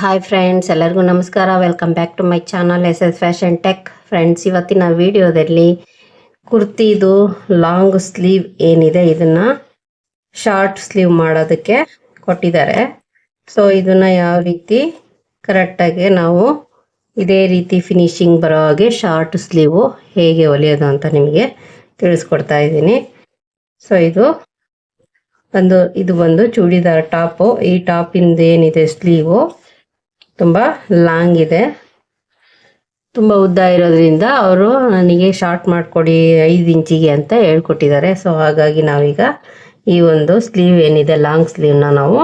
Hi friends ಎಲ್ಲರಿಗೂ ನಮಸ್ಕಾರ. Welcome back to my channel S S fashion tech friends ಇವತ್ತಿನ ವಿಡಿಯೋದಲ್ಲಿ ಕುರ್ತಿದು ಲಾಂಗ್ ಸ್ಲೀವ್ ಏನಿದೆ, ಇದನ್ನ ಶಾರ್ಟ್ ಸ್ಲೀವ್ ಮಾಡೋದಕ್ಕೆ ಕೊಟ್ಟಿದ್ದಾರೆ. ಸೊ ಇದನ್ನ ಯಾವ ರೀತಿ ಕರೆಕ್ಟಾಗಿ ನಾವು ಇದೇ ರೀತಿ ಫಿನಿಶಿಂಗ್ ಬರೋ ಹಾಗೆ ಶಾರ್ಟ್ ಸ್ಲೀವು ಹೇಗೆ ಹೊಲಿಯೋದು ಅಂತ ನಿಮಗೆ ತಿಳಿಸ್ಕೊಡ್ತಾ ಇದ್ದೀನಿ. ಸೊ ಇದು ಒಂದು ಇದು ಒಂದು ಚೂಡಿದಾರ್ ಟಾಪು. ಈ ಟಾಪಿಂದ ಏನಿದೆ ಸ್ಲೀವು ತುಂಬ ಲಾಂಗ್ ಇದೆ. ತುಂಬ ಉದ್ದ ಇರೋದ್ರಿಂದ ಅವರು ನನಗೆ ಶಾರ್ಟ್ ಮಾಡಿಕೊಡಿ ಐದು ಇಂಚಿಗೆ ಅಂತ ಹೇಳ್ಕೊಟ್ಟಿದ್ದಾರೆ. ಸೊ ಹಾಗಾಗಿ ನಾವೀಗ ಈ ಒಂದು ಸ್ಲೀವ್ ಏನಿದೆ ಲಾಂಗ್ ಸ್ಲೀವ್ನ ನಾವು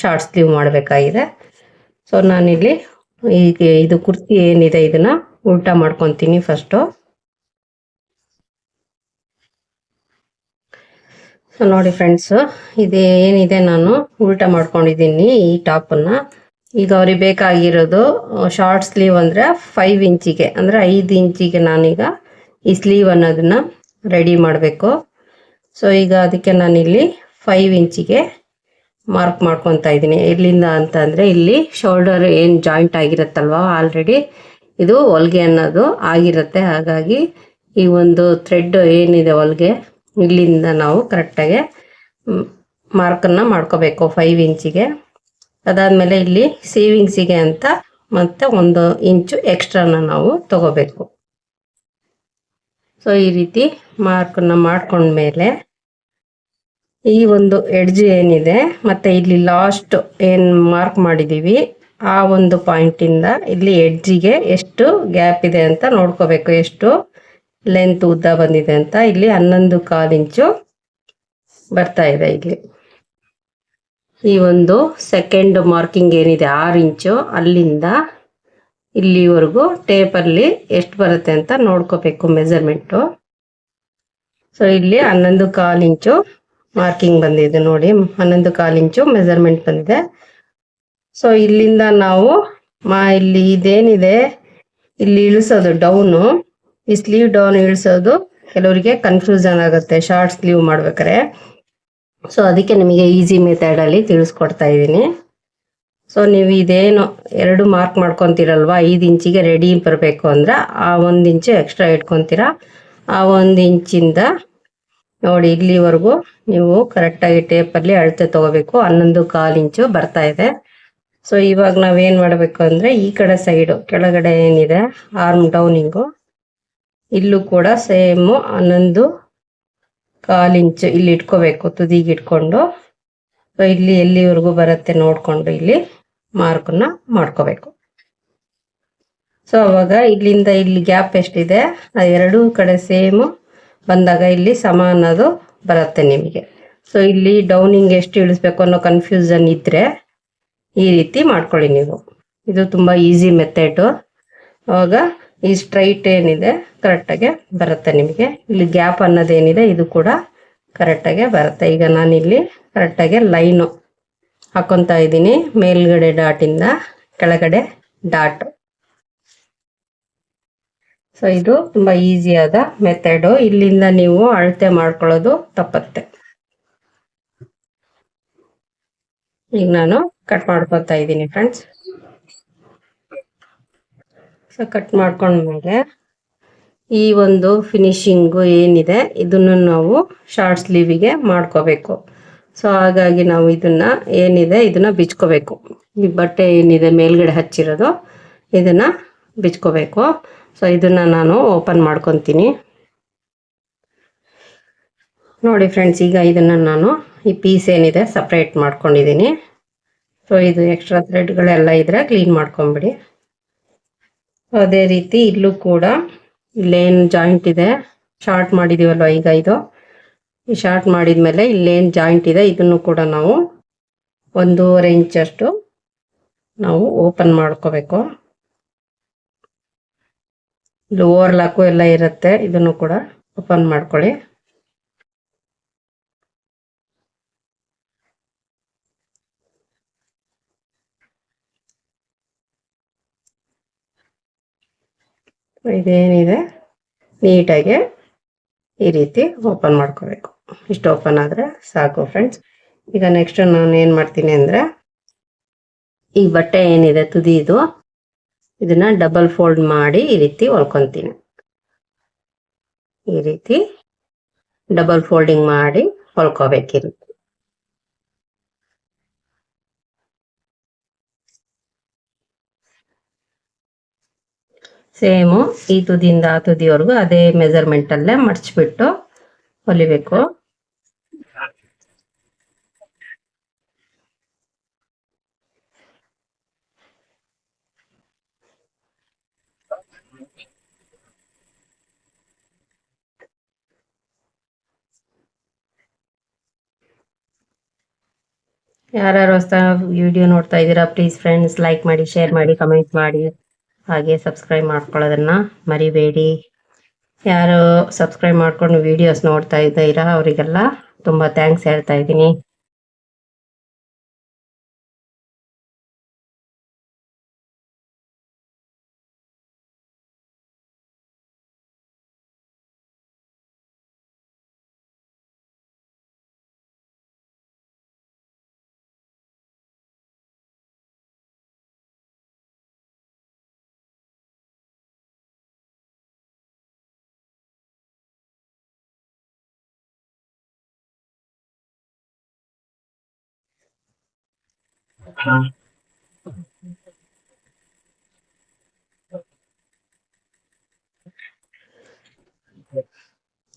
ಶಾರ್ಟ್ ಸ್ಲೀವ್ ಮಾಡಬೇಕಾಗಿದೆ. ಸೊ ನಾನಿಲ್ಲಿ ಈಗ ಇದು ಕುರ್ತಿ ಏನಿದೆ, ಇದನ್ನು ಉಲ್ಟಾ ಮಾಡ್ಕೊತೀನಿ ಫಸ್ಟು ಸೊ ನೋಡಿ ಫ್ರೆಂಡ್ಸು ಇದು ಏನಿದೆ, ನಾನು ಉಲ್ಟಾ ಮಾಡ್ಕೊಂಡಿದ್ದೀನಿ ಈ ಟಾಪನ್ನು ಈಗ ಅವ್ರಿಗೆ ಬೇಕಾಗಿರೋದು ಶಾರ್ಟ್ ಸ್ಲೀವ್ ಅಂದರೆ ಫೈವ್ ಇಂಚಿಗೆ, ಅಂದರೆ ಐದು ಇಂಚಿಗೆ ನಾನೀಗ ಈ ಸ್ಲೀವ್ ಅನ್ನೋದನ್ನ ರೆಡಿ ಮಾಡಬೇಕು. ಸೊ ಈಗ ಅದಕ್ಕೆ ನಾನಿಲ್ಲಿ ಫೈವ್ ಇಂಚಿಗೆ ಮಾರ್ಕ್ ಮಾಡ್ಕೊತಾ ಇದ್ದೀನಿ. ಎಲ್ಲಿಂದ ಅಂತಂದರೆ ಇಲ್ಲಿ ಶೋಲ್ಡರ್ ಏನು ಜಾಯಿಂಟ್ ಆಗಿರುತ್ತಲ್ವ ಆಲ್ರೆಡಿ ಇದು ಹೊಲ್ಗೆ ಅನ್ನೋದು ಆಗಿರುತ್ತೆ. ಹಾಗಾಗಿ ಈ ಒಂದು ಥ್ರೆಡ್ ಏನಿದೆ ಹೊಲ್ಗೆ, ಇಲ್ಲಿಂದ ನಾವು ಕರೆಕ್ಟಾಗಿ ಮಾರ್ಕನ್ನು ಮಾಡ್ಕೋಬೇಕು ಫೈವ್ ಇಂಚಿಗೆ. ಅದಾದಮೇಲೆ ಇಲ್ಲಿ ಸೇವಿಂಗ್ಸಿಗೆ ಅಂತ ಮತ್ತೆ ಒಂದು ಇಂಚು ಎಕ್ಸ್ಟ್ರಾನ ನಾವು ತಗೋಬೇಕು. ಸೊ ಈ ರೀತಿ ಮಾರ್ಕನ್ನು ಮಾಡ್ಕೊಂಡ್ಮೇಲೆ ಈ ಒಂದು ಎಡ್ಜ್ ಏನಿದೆ, ಮತ್ತೆ ಇಲ್ಲಿ ಲಾಸ್ಟ್ ಏನು ಮಾರ್ಕ್ ಮಾಡಿದ್ದೀವಿ ಆ ಒಂದು ಪಾಯಿಂಟಿಂದ ಇಲ್ಲಿ ಎಡ್ಜಿಗೆ ಎಷ್ಟು ಗ್ಯಾಪ್ ಇದೆ ಅಂತ ನೋಡ್ಕೋಬೇಕು. ಎಷ್ಟು ಲೆಂತ್ ಉದ್ದ ಬಂದಿದೆ ಅಂತ ಇಲ್ಲಿ ಹನ್ನೊಂದು ಕಾಲು ಇಂಚು ಬರ್ತಾ ಇದೆ ಇಲ್ಲಿ. ಈ ಒಂದು ಸೆಕೆಂಡ್ ಮಾರ್ಕಿಂಗ್ ಏನಿದೆ? ಆರು ಇಂಚು. ಅಲ್ಲಿಂದ ಇಲ್ಲಿವರೆಗೂ ಟೇಪಲ್ಲಿ ಎಷ್ಟು ಬರುತ್ತೆ ಅಂತ ನೋಡ್ಕೋಬೇಕು ಮೆಜರ್ಮೆಂಟು ಸೊ ಇಲ್ಲಿ ಹನ್ನೊಂದು ಕಾಲು ಇಂಚು ಮಾರ್ಕಿಂಗ್ ಬಂದಿದೆ ನೋಡಿ. ಹನ್ನೊಂದು ಕಾಲು ಇಂಚು ಮೆಜರ್ಮೆಂಟ್ ಬಂದಿದೆ. ಸೊ ಇಲ್ಲಿಂದ ನಾವು ಮಾ, ಇಲ್ಲಿ ಇದೇನಿದೆ? ಇಲ್ಲಿ ಇಳಿಸೋದು ಡೌನು ಈ ಸ್ಲೀವ್ ಡೌನ್ ಇಳಿಸೋದು ಕೆಲವರಿಗೆ ಕನ್ಫ್ಯೂಷನ್ ಆಗುತ್ತೆ. ಶಾರ್ಟ್ ಸ್ಲೀವ್ ಮಾಡ್ಬೇಕಾರೆ ಸೊ ಅದಕ್ಕೆ ನಿಮಗೆ ಈಸಿ ಮೆಥಡಲ್ಲಿ ತಿಳಿಸ್ಕೊಡ್ತಾ ಇದ್ದೀನಿ. ಸೊ ನೀವು ಇದೇನು ಎರಡು ಮಾರ್ಕ್ ಮಾಡ್ಕೊತೀರಲ್ವ? ಐದು ಇಂಚಿಗೆ ರೆಡಿ ಬರಬೇಕು ಅಂದ್ರೆ ಆ ಒಂದು ಇಂಚು ಎಕ್ಸ್ಟ್ರಾ ಇಟ್ಕೊತೀರ. ಆ ಒಂದು ಇಂಚಿಂದ ನೋಡಿ ಇಲ್ಲಿವರೆಗೂ ನೀವು ಕರೆಕ್ಟಾಗಿ ಟೇಪಲ್ಲಿ ಅಳತೆ ತಗೋಬೇಕು. ಹನ್ನೊಂದು ಕಾಲು ಇಂಚು ಬರ್ತಾ ಇದೆ. ಸೊ ಇವಾಗ ನಾವೇನು ಮಾಡಬೇಕು ಅಂದರೆ ಈ ಕಡೆ ಸೈಡು ಕೆಳಗಡೆ ಏನಿದೆ ಆರ್ಮ್ ಡೌನಿಂಗು ಇಲ್ಲೂ ಕೂಡ ಸೇಮು ಹನ್ನೊಂದು ಕಾಲು ಇಂಚು ಇಲ್ಲಿ ಇಟ್ಕೋಬೇಕು, ತುದಿಗೆ ಇಟ್ಕೊಂಡು. ಇಲ್ಲಿ ಎಲ್ಲಿವರೆಗೂ ಬರುತ್ತೆ ನೋಡಿಕೊಂಡು ಇಲ್ಲಿ ಮಾರ್ಕನ್ನ ಮಾಡ್ಕೋಬೇಕು. ಸೊ ಅವಾಗ ಇಲ್ಲಿಂದ ಇಲ್ಲಿ ಗ್ಯಾಪ್ ಎಷ್ಟಿದೆ? ಎರಡೂ ಕಡೆ ಸೇಮು ಬಂದಾಗ ಇಲ್ಲಿ ಸಮ ಅನ್ನೋದು ಬರುತ್ತೆ ನಿಮಗೆ. ಸೊ ಇಲ್ಲಿ ಡೌನಿಂಗ್ ಎಷ್ಟು ಇಳಿಸ್ಬೇಕು ಅನ್ನೋ ಕನ್ಫ್ಯೂಷನ್ ಇದ್ದರೆ ಈ ರೀತಿ ಮಾಡ್ಕೊಳ್ಳಿ ನೀವು. ಇದು ತುಂಬ ಈಸಿ ಮೆಥಡು ಅವಾಗ ಈ ಸ್ಟ್ರೈಟ್ ಏನಿದೆ? ಕರೆಕ್ಟಾಗೆ ಬರುತ್ತೆ ನಿಮಗೆ. ಇಲ್ಲಿ ಗ್ಯಾಪ್ ಅನ್ನೋದೇನಿದೆ, ಇದು ಕೂಡ ಕರೆಕ್ಟಾಗೆ ಬರುತ್ತೆ. ಈಗ ನಾನಿಲ್ಲಿ ಕರೆಕ್ಟಾಗಿ ಲೈನು ಹಾಕೊತಾ ಇದ್ದೀನಿ, ಮೇಲ್ಗಡೆ ಡಾಟಿಂದ ಕೆಳಗಡೆ ಡಾಟ್ ಸೊ ಇದು ತುಂಬ ಈಸಿಯಾದ ಮೆಥಡು ಇಲ್ಲಿಂದ ನೀವು ಅಳತೆ ಮಾಡ್ಕೊಳ್ಳೋದು ತಪ್ಪತ್ತೆ. ಈಗ ನಾನು ಕಟ್ ಮಾಡ್ಕೊತಾ ಇದ್ದೀನಿ ಫ್ರೆಂಡ್ಸ್ ಸೊ ಕಟ್ ಮಾಡ್ಕೊಂಡ್ಮೇಲೆ ಈ ಒಂದು ಫಿನಿಶಿಂಗು ಏನಿದೆ, ಇದನ್ನು ನಾವು ಶಾರ್ಟ್ ಸ್ಲೀವಿಗೆ ಮಾಡ್ಕೋಬೇಕು. ಸೊ ಹಾಗಾಗಿ ನಾವು ಇದನ್ನು ಏನಿದೆ, ಇದನ್ನು ಬಿಚ್ಕೋಬೇಕು. ಈ ಬಟ್ಟೆ ಏನಿದೆ, ಮೇಲ್ಗಡೆ ಹಚ್ಚಿರೋದು, ಇದನ್ನು ಬಿಚ್ಕೋಬೇಕು. ಸೊ ಇದನ್ನು ನಾನು ಓಪನ್ ಮಾಡ್ಕೊತೀನಿ. ನೋಡಿ ಫ್ರೆಂಡ್ಸ್ ಈಗ ಇದನ್ನು ನಾನು ಈ ಪೀಸ್ ಏನಿದೆ ಸಪ್ರೇಟ್ ಮಾಡ್ಕೊಂಡಿದ್ದೀನಿ. ಸೊ ಇದು ಎಕ್ಸ್ಟ್ರಾ ಥ್ರೆಡ್ಗಳೆಲ್ಲ ಇದ್ರೆ ಕ್ಲೀನ್ ಮಾಡ್ಕೊಂಬಿಡಿ. ಅದೇ ರೀತಿ ಇಲ್ಲೂ ಕೂಡ ಇಲ್ಲೇನು ಜಾಯಿಂಟ್ ಇದೆ? ಶಾರ್ಟ್ ಮಾಡಿದೀವಲ್ವ ಈಗ ಇದು? ಈ ಶಾರ್ಟ್ ಮಾಡಿದ್ಮೇಲೆ ಇಲ್ಲೇನು ಜಾಯಿಂಟ್ ಇದೆ, ಇದನ್ನು ಕೂಡ ನಾವು ಒಂದೂವರೆ ಇಂಚಷ್ಟು ನಾವು ಓಪನ್ ಮಾಡ್ಕೋಬೇಕು. ಇಲ್ಲಿ ಓವರ್ಲಾಕು ಎಲ್ಲ ಇರುತ್ತೆ, ಇದನ್ನು ಕೂಡ ಓಪನ್ ಮಾಡ್ಕೊಳ್ಳಿ. ಇದೇನಿದೆ? ನೀಟಾಗಿ ಈ ರೀತಿ ಓಪನ್ ಮಾಡ್ಕೋಬೇಕು. ಇಷ್ಟು ಓಪನ್ ಆದರೆ ಸಾಕು ಫ್ರೆಂಡ್ಸ್ ಈಗ ನೆಕ್ಸ್ಟ್ ನಾನು ಏನು ಮಾಡ್ತೀನಿ ಅಂದರೆ ಈ ಬಟ್ಟೆ ಏನಿದೆ ತುದಿ ಇದು ಇದನ್ನ ಡಬಲ್ ಫೋಲ್ಡ್ ಮಾಡಿ ಈ ರೀತಿ ಹೊಲ್ಕೊತೀನಿ. ಈ ರೀತಿ ಡಬಲ್ ಫೋಲ್ಡಿಂಗ್ ಮಾಡಿ ಹೊಲ್ಕೋಬೇಕಿರಿ ಸೇಮು ಈ ತುದಿಯಿಂದ ಆ ತುದಿವರೆಗೂ ಅದೇ ಮೆಜರ್ಮೆಂಟ್ ಅಲ್ಲೇ ಮಡ್ಚ್ಬಿಟ್ಟು ಹೊಲಿಬೇಕು. ಯಾರ್ಯಾರು ಹೊಸ ವಿಡಿಯೋ ನೋಡ್ತಾ ಇದ್ದೀರಾ ಪ್ಲೀಸ್ ಫ್ರೆಂಡ್ಸ್ ಲೈಕ್ ಮಾಡಿ ಶೇರ್ ಮಾಡಿ ಕಮೆಂಟ್ ಮಾಡಿ. ಹಾಗೆ ಸಬ್ಸ್ಕ್ರೈಬ್ ಮಾಡ್ಕೊಳ್ಳೋದನ್ನ ಮರಿಬೇಡಿ. ಯಾರು ಸಬ್ಸ್ಕ್ರೈಬ್ ಮಾಡ್ಕೊಂಡು ವಿಡಿಯೋಸ್ ನೋಡ್ತಾ ಇದ್ದೀರಾ, ಅವರಿಗೆಲ್ಲ ತುಂಬ ಥ್ಯಾಂಕ್ಸ್ ಹೇಳ್ತಾ ಇದ್ದೀನಿ.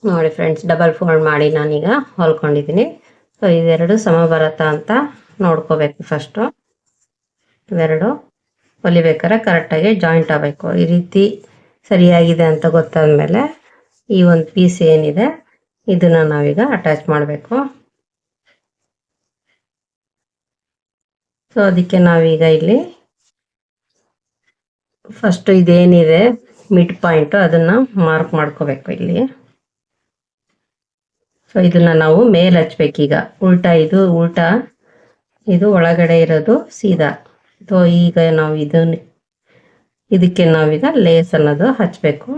ನೋಡಿ ಫ್ರೆಂಡ್ಸ್ ಡಬಲ್ ಫೋಲ್ಡ್ ಮಾಡಿ ನಾನೀಗ ಹೊಲ್ಕೊಂಡಿದ್ದೀನಿ ಸೊ ಇದೆರಡು ಸಮ ಬರತ್ತ ಅಂತ ನೋಡ್ಕೋಬೇಕು ಫಸ್ಟು ಇವೆರಡು ಹೊಲಿಬೇಕಾದ್ರೆ ಕರೆಕ್ಟಾಗಿ ಜಾಯಿಂಟ್ ಆಗಬೇಕು. ಈ ರೀತಿ ಸರಿಯಾಗಿದೆ ಅಂತ ಗೊತ್ತಾದ್ಮೇಲೆ ಈ ಒಂದು ಪೀಸ್ ಏನಿದೆ, ಇದನ್ನ ನಾವೀಗ ಅಟ್ಯಾಚ್ ಮಾಡಬೇಕು. ಸೊ ಅದಕ್ಕೆ ನಾವೀಗ ಇಲ್ಲಿ ಫಸ್ಟ್ ಇದೇನಿದೆ ಮಿಡ್ ಪಾಯಿಂಟ್ ಅದನ್ನ ಮಾರ್ಕ್ ಮಾಡ್ಕೋಬೇಕು ಇಲ್ಲಿ. ಸೊ ಇದನ್ನ ನಾವು ಮೇಲ್ ಹಚ್ಬೇಕೀಗ. ಉಲ್ಟಾ ಇದು ಉಲ್ಟಾ ಇದು ಒಳಗಡೆ ಇರೋದು ಸೀದಾ. ಸೊ ಈಗ ನಾವು ಇದನ್ನ, ಇದಕ್ಕೆ ನಾವೀಗ ಲೇಸ್ ಅನ್ನೋದು ಹಚ್ಚಬೇಕು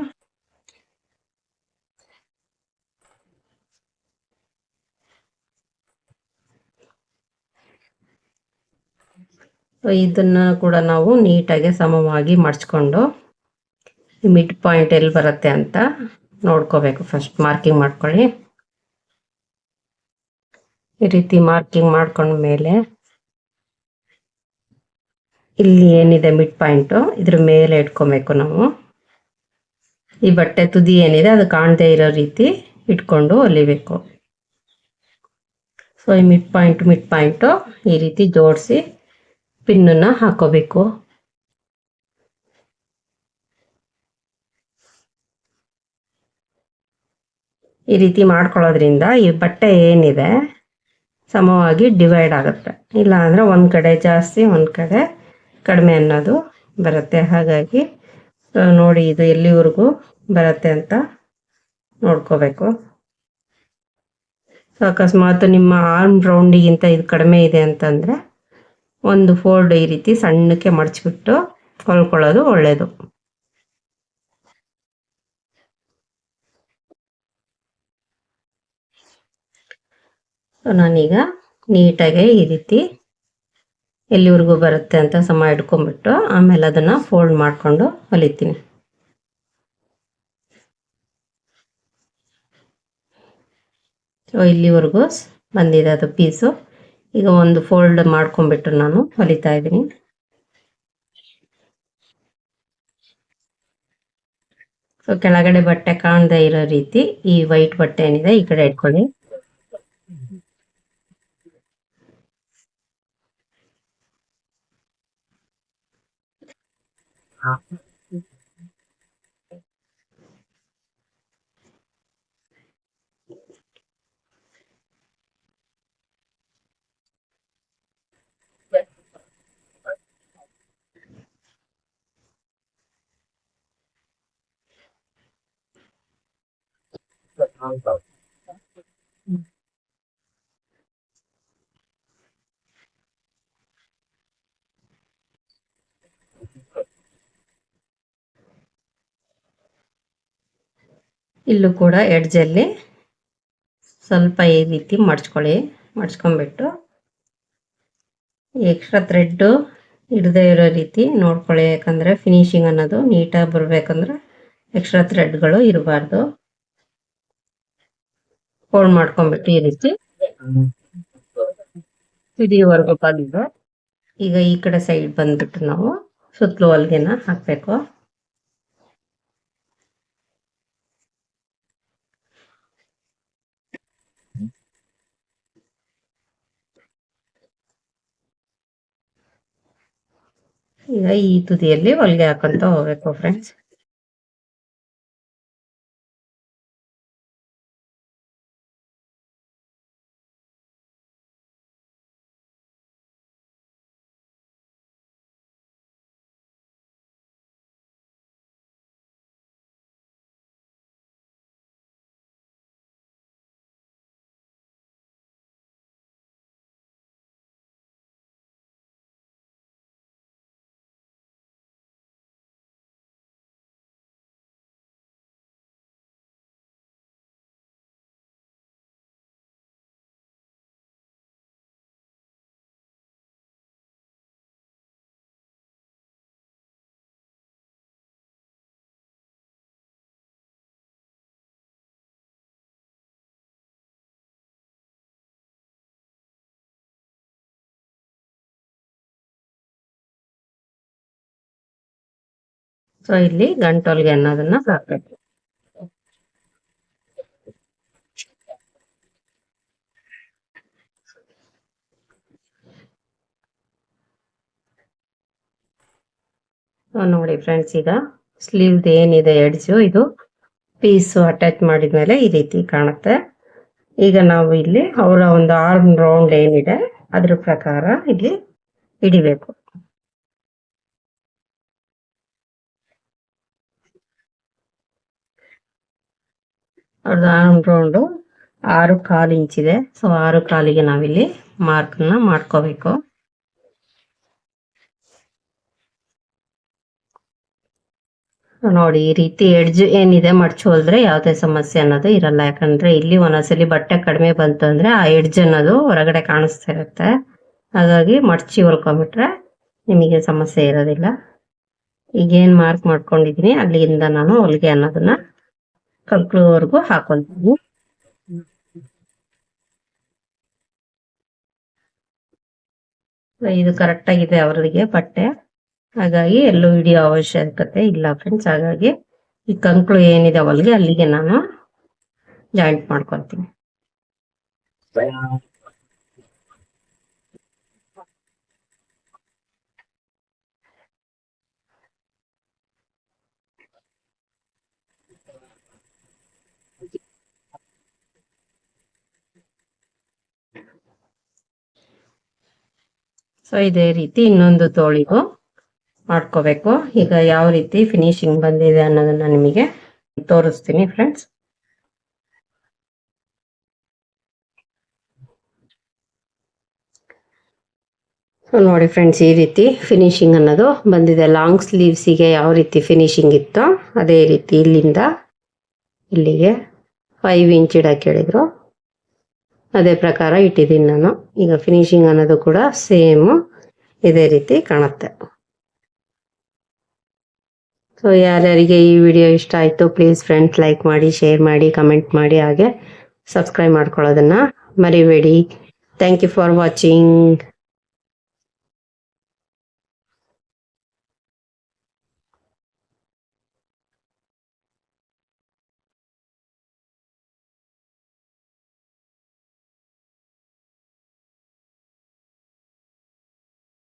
ಇದನ್ನ ಕೂಡ ನಾವು ನೀಟಾಗಿ ಸಮವಾಗಿ ಮಡ್ಚ್ಕೊಂಡು ಮಿಡ್ ಪಾಯಿಂಟ್ ಎಲ್ಲಿ ಬರುತ್ತೆ ಅಂತ ನೋಡ್ಕೋಬೇಕು. ಫಸ್ಟ್ ಮಾರ್ಕಿಂಗ್ ಮಾಡ್ಕೊಳ್ಳಿ. ಈ ರೀತಿ ಮಾರ್ಕಿಂಗ್ ಮಾಡ್ಕೊಂಡ್ಮೇಲೆ ಇಲ್ಲಿ ಏನಿದೆ ಮಿಡ್ ಪಾಯಿಂಟು? ಇದ್ರ ಮೇಲೆ ಇಟ್ಕೊಬೇಕು ನಾವು. ಈ ಬಟ್ಟೆ ತುದಿ ಏನಿದೆ ಅದು ಕಾಣದೇ ಇರೋ ರೀತಿ ಇಟ್ಕೊಂಡು ಹೊಲಿಬೇಕು ಸೊ ಈ ಮಿಡ್ ಪಾಯಿಂಟ್, ಮಿಡ್ ಪಾಯಿಂಟು ಈ ರೀತಿ ಜೋಡಿಸಿ ಪಿನ್ನನ್ನು ಹಾಕೋಬೇಕು. ಈ ರೀತಿ ಮಾಡ್ಕೊಳ್ಳೋದ್ರಿಂದ ಈ ಬಟ್ಟೆ ಏನಿದೆ ಸಮವಾಗಿ ಡಿವೈಡ್ ಆಗುತ್ತೆ. ಇಲ್ಲ ಅಂದರೆ ಒಂದು ಕಡೆ ಜಾಸ್ತಿ, ಒಂದು ಕಡೆ ಕಡಿಮೆ ಅನ್ನೋದು ಬರುತ್ತೆ. ಹಾಗಾಗಿ ನೋಡಿ, ಇದು ಎಲ್ಲಿವರೆಗೂ ಬರುತ್ತೆ ಅಂತ ನೋಡ್ಕೋಬೇಕು. ಸೊ, ಅಕಸ್ಮಾತ್ ನಿಮ್ಮ ಆರ್ಮ್ ರೌಂಡಿಗಿಂತ ಇದು ಕಡಿಮೆ ಇದೆ ಅಂತಂದರೆ ಒಂದು ಫೋಲ್ಡ್ ಈ ರೀತಿ ಸಣ್ಣಕ್ಕೆ ಮಡಚಿಬಿಟ್ಟು ಹೊಲ್ಕೊಳ್ಳೋದು ಒಳ್ಳೆಯದು ನಾನೀಗ ನೀಟಾಗಿ ಈ ರೀತಿ ಎಲ್ಲಿವರೆಗೂ ಬರುತ್ತೆ ಅಂತ ಸಮ ಇಟ್ಕೊಂಡ್ಬಿಟ್ಟು ಆಮೇಲೆ ಅದನ್ನು ಫೋಲ್ಡ್ ಮಾಡಿಕೊಂಡು ಹೊಲಿತೀನಿ. ಸೊ, ಇಲ್ಲಿವರೆಗೂ ಬಂದಿದೆ ಅದು ಪೀಸು. ಈಗ ಒಂದು ಫೋಲ್ಡ್ ಮಾಡ್ಕೊಂಡ್ಬಿಟ್ಟು ನಾನು ಹೊಲಿತಾ ಇದ್ದೀನಿ. ಸೊ ಕೆಳಗಡೆ ಬಟ್ಟೆ ಕಾಣದೇ ಇರೋ ರೀತಿ ಈ ವೈಟ್ ಬಟ್ಟೆ ಏನಿದೆ ಈ ಕಡೆ ಇಟ್ಕೊಳ್ಳಿ. ಇಲ್ಲೂ ಕೂಡ ಎಡ್ಜಲ್ಲಿ ಸ್ವಲ್ಪ ಈ ರೀತಿ ಮಡ್ಚ್ಕೊಳ್ಳಿ ಮಡ್ಚ್ಕೊಂಡ್ಬಿಟ್ಟು ಎಕ್ಸ್ಟ್ರಾ ಥ್ರೆಡ್ಡು ಹಿಡ್ದೇ ಇರೋ ರೀತಿ ನೋಡ್ಕೊಳ್ಳಿ, ಯಾಕಂದರೆ ಫಿನಿಶಿಂಗ್ ಅನ್ನೋದು ನೀಟಾಗಿ ಬರಬೇಕಂದ್ರೆ ಎಕ್ಸ್ಟ್ರಾ ಥ್ರೆಡ್ಗಳು ಇರಬಾರ್ದು. ಫೋಲ್ಡ್ ಮಾಡ್ಕೊಂಡ್ಬಿಟ್ಟು ಈ ರೀತಿ. ಇದಿವರೆಗೂ ಬಂದಿದೆ. ಈಗ ಈ ಕಡೆ ಸೈಡ್ ಬಂದ್ಬಿಟ್ಟು ನಾವು ಸುತ್ತಲೂ ಹೊಲ್ಗೆನ ಹಾಕ್ಬೇಕು. ಈಗ ಈ ತುದಿಯಲ್ಲಿ ಹೊಲಿಗೆ ಹಾಕೊಂತ ಹೋಗ್ಬೇಕು ಫ್ರೆಂಡ್ಸ್ ಸೊ ಇಲ್ಲಿ ಗಂಟೊಲ್ಗೆ ಅನ್ನೋದನ್ನ ಹಾಕ್ಬೇಕು. ನೋಡಿ ಫ್ರೆಂಡ್ಸ್ ಈಗ ಸ್ಲೀವ್ ಏನಿದೆ ಎಡ್ಜು ಇದು ಪೀಸು ಅಟ್ಯಾಚ್ ಮಾಡಿದ್ಮೇಲೆ ಈ ರೀತಿ ಕಾಣುತ್ತೆ. ಈಗ ನಾವು ಇಲ್ಲಿ ಅವರ ಒಂದು ಆರ್ಮ್ ರೌಂಡ್ ಏನಿದೆ, ಅದ್ರ ಪ್ರಕಾರ ಇಲ್ಲಿ ಹಿಡಿಬೇಕು ಅವ್ರದ್ದು ಆರ್ಮ್ ರೌಂಡು ಆರು ಕಾಲು ಇಂಚಿದೆ ಸೊ ಆರು ಕಾಲಿಗೆ ನಾವಿಲ್ಲಿ ಮಾರ್ಕ್ನ ಮಾಡ್ಕೋಬೇಕು. ನೋಡಿ, ಈ ರೀತಿ ಎಡ್ಜ್ ಏನಿದೆ ಮಡ್ಚು ಹೋದ್ರೆ ಯಾವುದೇ ಸಮಸ್ಯೆ ಅನ್ನೋದು ಇರಲ್ಲ. ಯಾಕಂದ್ರೆ ಇಲ್ಲಿ ಒಂದೊಂದ್ಸಲಿ ಬಟ್ಟೆ ಕಡಿಮೆ ಬಂತು ಅಂದ್ರೆ ಆ ಎಡ್ಜ್ ಅನ್ನೋದು ಹೊರಗಡೆ ಕಾಣಿಸ್ತಾ ಇರುತ್ತೆ. ಹಾಗಾಗಿ ಮಡ್ಚಿ ಹೊಲ್ಕೊಂಡ್ಬಿಟ್ರೆ ನಿಮಗೆ ಸಮಸ್ಯೆ ಇರೋದಿಲ್ಲ. ಈಗೇನು ಮಾರ್ಕ್ ಮಾಡ್ಕೊಂಡಿದ್ದೀನಿ, ಅಲ್ಲಿಂದ ನಾನು ಹೊಲಿಗೆ ಅನ್ನೋದನ್ನ ಕಂಕ್ಳುವರೆಗೂ ಹಾಕೊಂತೀವಿ. ಇದು ಕರೆಕ್ಟ್ ಆಗಿದೆ ಅವರಿಗೆ ಬಟ್ಟೆ. ಹಾಗಾಗಿ ಎಲ್ಲೂ ಹಿಡಿಯೋ ಅವಶ್ಯಕತೆ ಇಲ್ಲ ಫ್ರೆಂಡ್ಸ್ ಹಾಗಾಗಿ ಈ ಕಂಕ್ಳು ಏನಿದೆ ಅವಳಿಗೆ ಅಲ್ಲಿಗೆ ನಾನು ಜಾಯಿಂಟ್ ಮಾಡ್ಕೊತೀನಿ. ಸೊ ಇದೇ ರೀತಿ ಇನ್ನೊಂದು ತೋಳಿಗೂ ಮಾಡ್ಕೋಬೇಕು. ಈಗ ಯಾವ ರೀತಿ ಫಿನಿಶಿಂಗ್ ಬಂದಿದೆ ಅನ್ನೋದನ್ನ ನಿಮಗೆ ತೋರಿಸ್ತೀನಿ ಫ್ರೆಂಡ್ಸ್ ನೋಡಿ ಫ್ರೆಂಡ್ಸ್ ಈ ರೀತಿ ಫಿನಿಶಿಂಗ್ ಅನ್ನೋದು ಬಂದಿದೆ. ಲಾಂಗ್ ಸ್ಲೀವ್ಸಿಗೆ ಯಾವ ರೀತಿ ಫಿನಿಶಿಂಗ್ ಇತ್ತು ಅದೇ ರೀತಿ ಇಲ್ಲಿಂದ ಇಲ್ಲಿಗೆ ಫೈವ್ ಇಂಚ್ ಇಡಕ್ಕೆ ಹೇಳಿದ್ರು ಅದೇ ಪ್ರಕಾರ ಇಟ್ಟಿದ್ದೀನಿ ನಾನು. ಈಗ ಫಿನಿಶಿಂಗ್ ಅನ್ನೋದು ಕೂಡ ಸೇಮ್ ಇದೇ ರೀತಿ ಕಾಣುತ್ತೆ. ಸೊ ಯಾರ್ಯಾರಿಗೆ ಈ ವಿಡಿಯೋ ಇಷ್ಟ ಆಯಿತು ಪ್ಲೀಸ್ ಫ್ರೆಂಡ್ಸ್ ಲೈಕ್ ಮಾಡಿ ಶೇರ್ ಮಾಡಿ ಕಮೆಂಟ್ ಮಾಡಿ, ಹಾಗೆ ಸಬ್ಸ್ಕ್ರೈಬ್ ಮಾಡ್ಕೊಳ್ಳೋದನ್ನು ಮರಿಬೇಡಿ. Thank you for watching